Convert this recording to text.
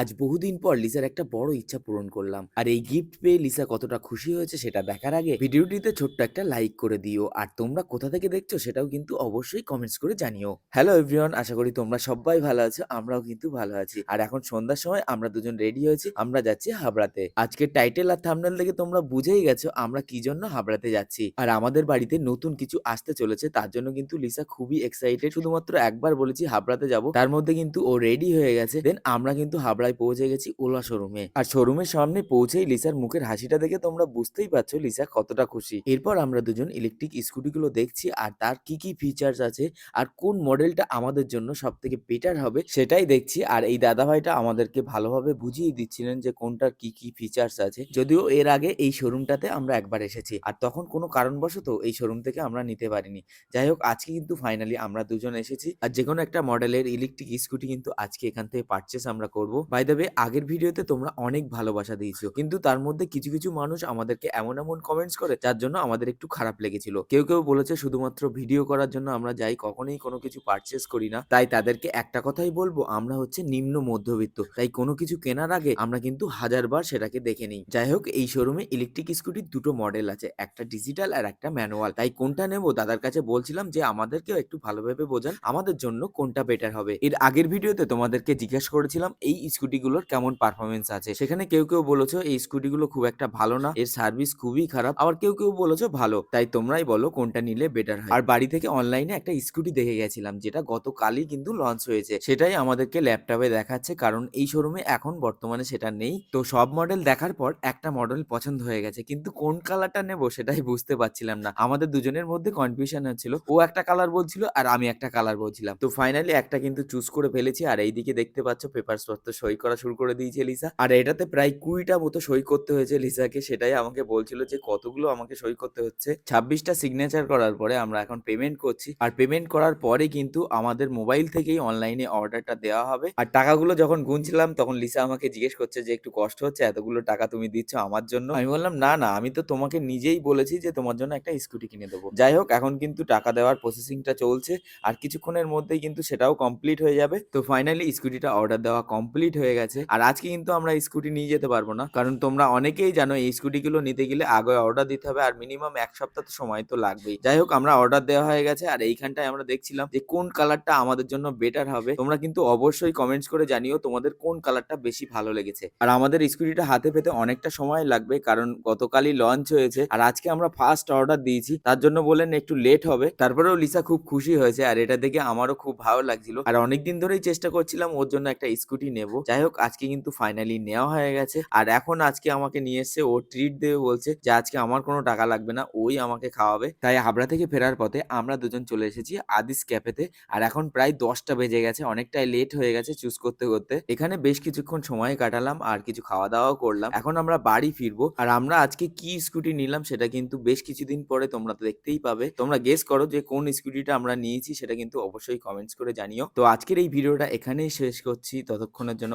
আজ বহুদিন পর লিসার একটা বড় ইচ্ছা পূরণ করলাম। আর এই গিফট পেয়ে লিসা কতটা খুশি হয়েছে সেটা দেখার আগে ভিডিওটিতে ছোট্ট একটা লাইক করে দিও। আর তোমরা কোথা থেকে দেখছ সেটাও কিন্তু অবশ্যই কমেন্টস করে জানিও। হ্যালো এভরিওয়ান আশা করি তোমরা সবাই ভালো আছো, আমরাও কিন্তু ভালো আছি। আর এখন সন্ধ্যার সময় আমরা দুজন রেডি হয়েছি, আমরা যাচ্ছি হাবড়াতে। আজকে টাইটেল আর থামনেল থেকে তোমরা বুঝেই গেছো আমরা কি জন্য হাবড়াতে যাচ্ছি। আর আমাদের বাড়িতে নতুন কিছু আসতে চলেছে, তার জন্য কিন্তু লিসা খুবই এক্সাইটেড শুধুমাত্র একবার বলেছি হাবড়াতে যাব, তার মধ্যে কিন্তু ও রেডি হয়ে গেছে। দেন আমরা কিন্তু হাবড়ায় পৌঁছে গেছি ওলা শোরুমে। আর শোরুমের সামনে পৌঁছেই লিসার মুখের হাসিটা দেখে তোমরা বুঝতেই পারছ লিসা কতটা খুশি। এরপর আমরা দুজন ইলেকট্রিক স্কুটিগুলো দেখছি আর তার কি কি ফিচার্স আছে আর কোন মডেলটা আমাদের জন্য সব থেকে বেটার হবে সেটাই দেখছি। আর এই দাদাভাইটা আমাদেরকে ভালোভাবে বুঝিয়ে দিচ্ছিলেন যে কোনটার কি কি ফিচার্স আছে। যদিও এর আগে এই শোরুমটাতে আমরা একবার এসেছি আর তখন কোনো কারণবশত এই শোরুম থেকে আমরা নিতে পারিনি। যাই হোক, আজকে কিন্তু ফাইনালি আমরা দুজন এসেছি। আর যে কোনো একটা মডেলের ইলেকট্রিক স্কুটি কিন্তু আজকে এখান থেকে পারচেস আমরা করব। বাই দ্য আগের ভিডিওতে তোমরা অনেক ভালোবাসা দিয়েছ। কিন্তু তার মধ্যে কিছু কিছু মানুষ আমাদেরকে এমন এমন কমেন্টস করে, যার জন্য আমাদের একটু খারাপ লেগেছিল। কেউ কেউ বলেছে শুধুমাত্র ভিডিও করার জন্য আমরা যাই, কখনোই কোনো কিছু পারচেস করি না। তাই তাদেরকে একটা কথাই বলব, আমরা হচ্ছে নিম্ন মধ্যবিত্ত। তাই কোনো কিছু কেনার আগে আমরা কিন্তু হাজারবার সেটাকে দেখে নিই। যাই হোক, এই শোরুমে ইলেকট্রিক স্কুটির দুটো মডেল আছে, একটা ডিজিটাল আর একটা ম্যানুয়াল তাই কোনটা নেব? দাদার কাছে বলছিলাম যে, আমাদেরকেও একটু ভালোভাবে বোঝান। আমাদের জন্য কোনটা বেটার হবে? এর আগের ভিডিওতে তোমাদেরকে জিজ্ঞাসা করেছিলাম, এই স্কুটিগুলোর কেমন পারফরমেন্স আছে? সেখানে কেউ কেউ বলেছ, এই স্কুটিগুলো খুব একটা ভালো না। এর সার্ভিস খুবই খারাপ। আবার কেউ কেউ বলেছ, ভালো। তাই তোমরাই বলো কোনটা নিলে বেটার হয়। আর বাড়ি থেকে অনলাইনে একটা স্কুটি দেখে গেছিলাম, যেটা গতকালই কিন্তু লঞ্চ হয়েছে। সেটাই আমাদেরকে ল্যাপটপে দেখাচ্ছে, কারণ এই শোরুমে এখন বর্তমানে সেটা নেই। তো সব মডেল দেখার পর একটা মডেল পছন্দ হয়ে গেছে, কিন্তু কোন কালারটা নেব সেটাই বুঝতে পারছিলাম না। আমাদের দুজনের মধ্যে কনফিউশন হচ্ছিল। ও একটা কালার বলছিল আর আমি একটা কালার বলছিলাম। তো ফাইনালি একটা কিন্তু চুজ করে ফেলেছি, আর এইদিকে দেখতে পাচ্ছ পেপার পত্র সই করা শুরু করে দিয়েছে লিসা। আর এটাতে প্রায় কুড়িটা মতো সই করতে হয়েছে লিসাকে। সেটাই আমাকে বলছিল যে কতগুলো আমাকে সই করতে হচ্ছে। ছাব্বিশটা সিগনেচার করার পরে আমরা এখন পেমেন্ট করছি। আর পেমেন্ট করার পরে কিন্তু আমাদের মোবাইল থেকেই অনলাইনে অর্ডারটা দেওয়া হবে। আর টাকাগুলো যখন গুনছিলাম, তখন লিসা আমাকে জিজ্ঞেস করছে যে একটু কষ্ট হচ্ছে, এতগুলো টাকা তুমি দিচ্ছ আমার জন্য? আমি বললাম, না না, আমি তো তোমাকে নিজেই বলেছি যে তোমার জন্য একটা স্কুটি কিনে দেবো। যাই হোক, এখন কিন্তু টাকা দেওয়ার প্রসেসিংটা চলছে। আর কিছুক্ষণের মধ্যেই কিন্তু সেটাও কমপ্লিট হয়ে যাবে। তো ফাইনালি স্কুটিটা অর্ডার দেওয়া কমপ্লিট হয়ে গেছে। আর আজকে কিন্তু আমরা স্কুটি নিয়ে যেতে পারব না। কারণ তোমরা অনেকেই জানো এই স্কুটিগুলো নিতে গেলে আগে অর্ডার দিতে হবে আর মিনিমাম এক সপ্তাহ তো সময় তো লাগবেই। যাই হোক, আমরা অর্ডার দেওয়া হয়ে গেছে আর এইখানটায় আমরা দেখছিলাম যে কোন কালারটা আমাদের জন্য বেটার হবে। তোমরা কিন্তু অবশ্যই কমেন্টস করে জানিও তোমাদের কোন কালারটা বেশি ভালো লেগেছে। আর আমাদের স্কুটিটা হাতে পেতে অনেকটা সময় লাগবে কারণ গতকালই লঞ্চ হয়েছে। আর আজকে আমরা ফার্স্ট অর্ডার দিয়েছি। তার জন্য বললেন একটু লেট হবে। তারপরেও লিসা খুব খুশি হয়েছে আর এটা দেখে আমারও খুব ভালো লাগছিল। আর অনেকদিন ধরেই চেষ্টা করছিলাম ওর জন্য একটা স্কুটি নেব। যাই হোক, আজকে কিন্তু ফাইনালি নেওয়া হয়ে গেছে। আর এখন আজকে আমাকে নিয়ে এসছে, ও ট্রিট দেবে বলছে যে, আজকে আমার কোনো টাকা লাগবে না, ওই আমাকে খাওয়াবে। তাই হাবড়া থেকে ফেরার পথে আমরা দুজন চলে এসেছি আদিস ক্যাফেতে আর এখন প্রায় দশটা বেজে গেছে, অনেকটাই লেট হয়ে গেছে চুজ করতে করতে। এখানে বেশ কিছুক্ষণ সময় কাটালাম আর কিছু খাওয়া দাওয়াও করলাম। এখন আমরা বাড়ি ফিরবো। আর আমরা আজকে কি স্কুটি নিলাম সেটা কিন্তু বেশ কিছুদিন পরে তোমরা তো দেখতেই পাবে। তোমরা গেস করো যে, কোন স্কুটিটা আমরা নিয়েছি সেটা কিন্তু অবশ্যই কমেন্টস করে জানিও। তো আজকের এই ভিডিওটা এখানেই শেষ করছি। ততক্ষণের জন্য